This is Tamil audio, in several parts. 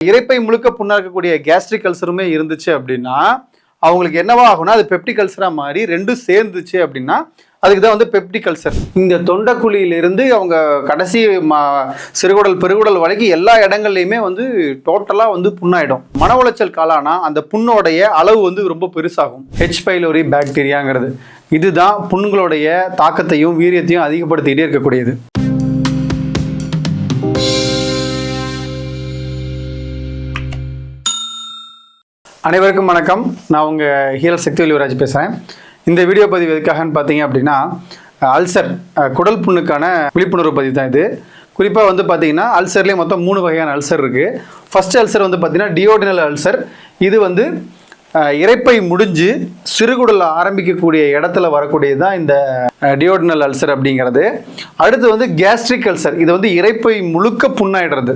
இறைப்பை முழுக்க புண்ணாக்கக்கூடிய கேஸ்ட்ரிக் அல்சருமே இருந்துச்சு அப்படின்னா அவங்களுக்கு என்னவா ஆகும்னா அது பெப்டிக் அல்சரா மாறி ரெண்டும் சேர்ந்துச்சு அப்படின்னா அதுக்கு தான் வந்து பெப்டிக் அல்சர் இந்த தொண்டக்குழியிலிருந்து அவங்க கடைசி சிறுகுடல் பெருகுடல் வரைக்கும் எல்லா இடங்கள்லையுமே வந்து டோட்டலாக வந்து புண்ணாயிடும். மன உளைச்சல் காலானா அந்த புண்ணோடைய அளவு வந்து ரொம்ப பெருசாகும். ஹெச் பைலோரி பாக்டீரியாங்கிறது இதுதான் புண்களுடைய தாக்கத்தையும் வீரியத்தையும் அதிகப்படுத்திக்கிட்டே இருக்கக்கூடியது. அனைவருக்கும் வணக்கம். நான் உங்கள் ஹீரல் சக்தி வலிவராஜ் பேசுகிறேன் இந்த வீடியோ பதிவு எதுக்காகன்னு பார்த்தீங்க அப்படின்னா அல்சர் குடல் புண்ணுக்கான விழிப்புணர்வு பதிவு தான் இது. குறிப்பாக வந்து பார்த்தீங்கன்னா அல்சர்லேயே மொத்தம் மூணு வகையான அல்சர் இருக்குது ஃபர்ஸ்ட் அல்சர் வந்து பார்த்தீங்கன்னா டியோடினல் அல்சர் இது வந்து இறைப்பை இரைப்பை முடிஞ்சு சிறுகுடல் ஆரம்பிக்கக்கூடிய இடத்துல வரக்கூடியது தான் இந்த டியோடினல் அல்சர் அப்படிங்கிறது. அடுத்து வந்து கேஸ்ட்ரிக் அல்சர் இது வந்து இறைப்பை முழுக்க புண்ணாயிடுறது.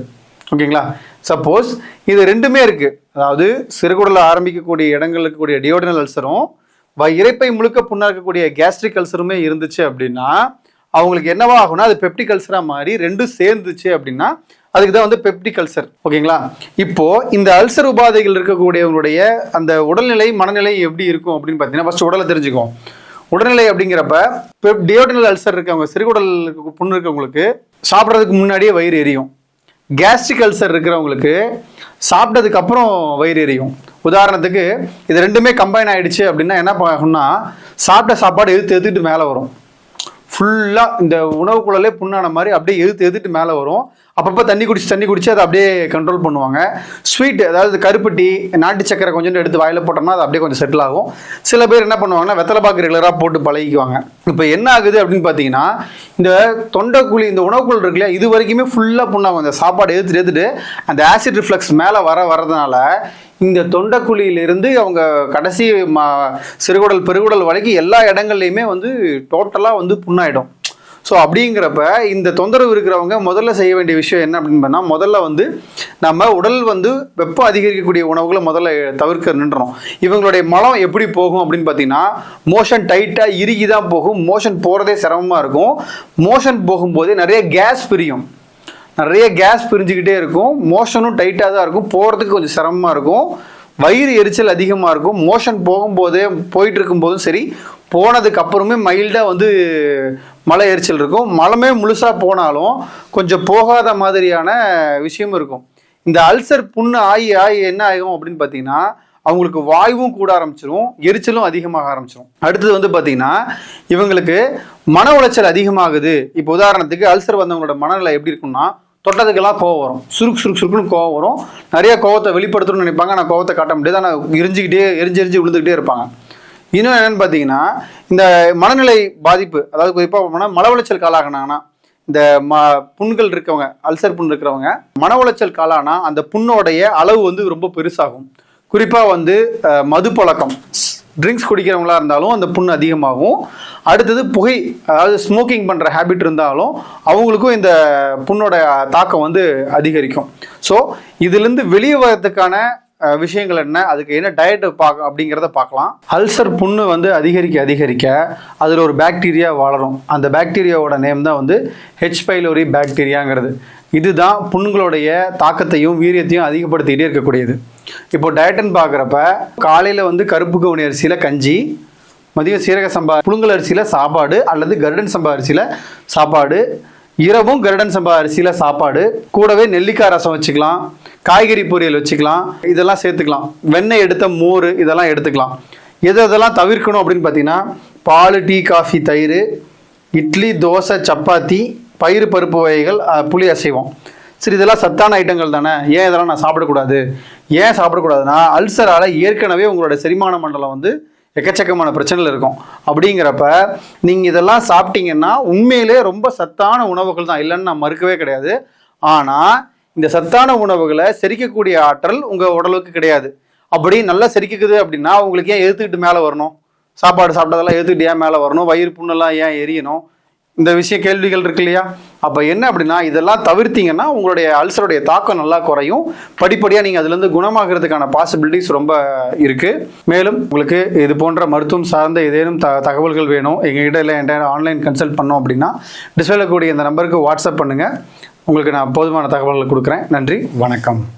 ஓகேங்களா? சப்போஸ் இது ரெண்டுமே இருக்கு. அதாவது சிறுகுடல ஆரம்பிக்கக்கூடிய இடங்கள்ல இருக்கக்கூடிய டியோடினல் அல்சரும் இறைப்பை முழுக்க புண்ணாக இருக்கக்கூடிய கேஸ்ட்ரிக் அல்சருமே இருந்துச்சு அப்படின்னா அவங்களுக்கு என்னவா ஆகும்னா அது பெப்டிக் அல்சரா மாறி ரெண்டும் சேர்ந்துச்சு அப்படின்னா அதுக்கு தான் வந்து பெப்டிக் அல்சர் ஓகேங்களா? இப்போ இந்த அல்சர் உபாதைகள் இருக்கக்கூடியவங்களுடைய அந்த உடல்நிலை மனநிலை எப்படி இருக்கும் அப்படின்னு பார்த்தீங்கன்னா ஃபர்ஸ்ட் உடலை தெரிஞ்சுக்குவோம். உடல்நிலை அப்படிங்கிறப்ப டியோடினல் அல்சர் இருக்கவங்க சிறுகுடல் புண்ணு இருக்கவங்களுக்கு சாப்பிட்றதுக்கு முன்னாடியே வயிறு எரியும். கேஸ்ட்ரிக் அல்சர் இருக்கிறவங்களுக்கு சாப்பிட்டதுக்கு அப்புறம் வயிறு எரியும். உதாரணத்துக்கு இது ரெண்டுமே கம்பைன் ஆயிடுச்சு அப்படின்னா என்ன ஆகும்னா சாப்பிட்ட சாப்பாடு எதிர்த்து எதிர்த்து மேலே வரும். ஃபுல்லாக இந்த உணவுக்குள்ளலே புண்ணான மாதிரி அப்படியே எதிர்த்து எதிர்த்து மேலே வரும். அப்பப்போ தண்ணி குடிச்சு தண்ணி குடிச்சு அதை அப்படியே கண்ட்ரோல் பண்ணுவாங்க. ஸ்வீட் அதாவது கருப்பட்டி நாட்டு சக்கரை கொஞ்சோண்டு எடுத்து வாயில் போட்டோம்னா அது அப்படியே கொஞ்சம் செட்டில் ஆகும். சில பேர் என்ன பண்ணுவாங்கன்னா வெத்தலை பாக்கு ரெகுலராக போட்டு பழகிக்குவாங்க. இப்போ என்ன ஆகுது அப்படின்னு பார்த்தீங்கன்னா இந்த தொண்டைக்குழி இந்த உணவுக்குள் இருக்கு இல்லையா இது வரைக்குமே ஃபுல்லாக புண்ணாகும். இந்த சாப்பாடு எடுத்துட்டு எடுத்துட்டு அந்த ஆசிட் ரிஃப்ளக்ஸ் மேலே வர வரதுனால இந்த தொண்டைக்குழியிலிருந்து அவங்க கடைசி மா சிறுகுடல் பெருகுடல் வரைக்கும் எல்லா இடங்கள்லையுமே வந்து டோட்டலாக வந்து புண்ணாயிடும். ஸோ அப்படிங்கிறப்ப இந்த தொந்தரவு இருக்கிறவங்க முதல்ல செய்ய வேண்டிய விஷயம் என்ன அப்படின்னு பண்ணால் முதல்ல வந்து நம்ம உடல் வந்து வெப்பம் அதிகரிக்கக்கூடிய உணவுகளை முதல்ல தவிர்க்க நின்றுறோம் இவங்களுடைய மலம் எப்படி போகும் அப்படின்னு பார்த்தீங்கன்னா மோஷன் டைட்டாக இறுகி தான் போகும். மோஷன் போகிறதே சிரமமாக இருக்கும். மோஷன் போகும்போதே நிறைய கேஸ் பிரியும். நிறைய கேஸ் பிரிஞ்சுக்கிட்டே இருக்கும். மோஷனும் டைட்டாக தான் இருக்கும். போகிறதுக்கு கொஞ்சம் சிரமமாக இருக்கும். வயிறு எரிச்சல் அதிகமாக இருக்கும். மோஷன் போகும்போதே போயிட்டு இருக்கும்போதும் சரி போனதுக்கு அப்புறமே மைல்டாக வந்து மலை எரிச்சல் இருக்கும். மலமே முழுசாக போனாலும் கொஞ்சம் போகாத மாதிரியான விஷயமும் இருக்கும். இந்த அல்சர் புண்ணு ஆகி ஆகி என்ன ஆகும் அப்படின்னு பார்த்தீங்கன்னா அவங்களுக்கு வாயுவும் கூட ஆரம்பிச்சிடும் எரிச்சலும் அதிகமாக ஆரம்பிச்சிடும் அடுத்தது வந்து பார்த்தீங்கன்னா இவங்களுக்கு மன உளைச்சல் அதிகமாகுது. இப்போ உதாரணத்துக்கு அல்சர் வந்தவங்களோட மனநிலை எப்படி இருக்கும்னா தொட்டதுக்கெல்லாம் கோவம் வரும். சுருக்கு சுருக்கு சுருக்குன்னு கோவம் வரும். நிறைய கோவத்தை வெளிப்படுத்தணும்னு நினைப்பாங்க. ஆனால் கோவத்தை காட்ட முடியாது. ஆனால் எரிஞ்சுக்கிட்டே எரிஞ்சு எரிஞ்சு விழுந்துக்கிட்டே இருப்பாங்க. இன்னும் என்னன்னு பார்த்தீங்கன்னா இந்த மனநிலை பாதிப்பு அதாவது குறிப்பாக போனால் மன உளைச்சல் காலாகினாங்கன்னா இந்த ம புண்கள் இருக்கவங்க அல்சர் புண் இருக்கிறவங்க மன உளைச்சல் காலானா அந்த புண்ணோடைய அளவு வந்து ரொம்ப பெருசாகும். குறிப்பாக வந்து மது பழக்கம் ட்ரிங்க்ஸ் குடிக்கிறவங்களா இருந்தாலும் அந்த புண் அதிகமாகும். அடுத்தது புகை அதாவது ஸ்மோக்கிங் பண்ணுற ஹேபிட் இருந்தாலும் அவங்களுக்கும் இந்த புண்ணோட தாக்கம் வந்து அதிகரிக்கும். ஸோ இதுலேருந்து வெளியே வரதுக்கான விஷயங்கள் என்ன? அதுக்கு என்ன டயட் பார்க்க அப்படிங்கிறத பார்க்கலாம். அல்சர் புண்ணு வந்து அதிகரிக்க அதிகரிக்க அதில் ஒரு பாக்டீரியா வளரும். அந்த பாக்டீரியாவோட நேம் தான் வந்து ஹெச் பைலோரி பாக்டீரியாங்கிறது இதுதான் புண்களுடைய தாக்கத்தையும் வீரியத்தையும் அதிகப்படுத்திக்கிட்டே இருக்கக்கூடியது. இப்போ டயட்டன் பார்க்குறப்ப காலையில் வந்து கருப்பு கவுனி அரிசியில் கஞ்சி மதியம் சீரக சம்பா புழுங்கல் அரிசியில் சாப்பாடு அல்லது கருடன் சம்பா அரிசியில் சாப்பாடு இரவும் கருடன் சம்பா அரிசியில் சாப்பாடு கூடவே நெல்லிக்காய் ரசம் வச்சுக்கலாம் காய்கறி பொரியல் வச்சுக்கலாம் இதெல்லாம் சேர்த்துக்கலாம். வெண்ணெய் எடுத்த மோர் இதெல்லாம் எடுத்துக்கலாம். எது எதெல்லாம் தவிர்க்கணும் அப்படின்னு பார்த்தீங்கன்னா பால் டீ காஃபி தயிர் இட்லி தோசை சப்பாத்தி பயிறு பருப்பு வகைகள் புளி அசைவம். சரி இதெல்லாம் சத்தான ஐட்டங்கள் தானே. ஏன் இதெல்லாம் நான் சாப்பிடக்கூடாது? ஏன் சாப்பிடக்கூடாதுன்னா அல்சரால் ஏற்கனவே உங்களோட செரிமான மண்டலம் வந்து எக்கச்சக்கமான பிரச்சனைகள் இருக்கும். அப்படிங்கிறப்ப நீங்கள் இதெல்லாம் சாப்பிட்டீங்கன்னா உண்மையிலே ரொம்ப சத்தான உணவுகள் தான். இல்லைன்னு நான் மறுக்கவே கிடையாது. ஆனால் இந்த சத்தான உணவுகளை செரிக்கக்கூடிய ஆற்றல் உங்கள் உடலுக்கு கிடையாது. அப்படி நல்லா செரிக்குது அப்படின்னா உங்களுக்கு ஏன் எதிர்த்துக்கிட்டு மேலே வரணும்? சாப்பாடு சாப்பிட்டதெல்லாம் எதிர்த்துக்கிட்டு ஏன் மேலே வரணும்? வயிறு புண்ணெல்லாம் ஏன் எரியணும்? இந்த விஷய கேள்விகள் இருக்கு இல்லையா? அப்போ என்ன அப்படின்னா இதெல்லாம் தவிர்த்தீங்கன்னா உங்களுடைய அல்சருடைய தாக்கம் நல்லா குறையும். படிப்படியாக நீங்கள் அதுலேருந்து குணமாகிறதுக்கான பாசிபிலிட்டிஸ் ரொம்ப இருக்குது மேலும் உங்களுக்கு இது போன்ற மருத்துவம் சார்ந்த ஏதேனும் த தகவல்கள் வேணும் எங்ககிட்ட இல்லை என்கிட்ட ஆன்லைன் கன்சல்ட் பண்ணோம் அப்படின்னா டிஸ்பிளேல கூடிய இந்த நம்பருக்கு வாட்ஸ்அப் பண்ணுங்கள் உங்களுக்கு நான் போதுமான தகவல்களை கொடுக்குறேன். நன்றி வணக்கம்.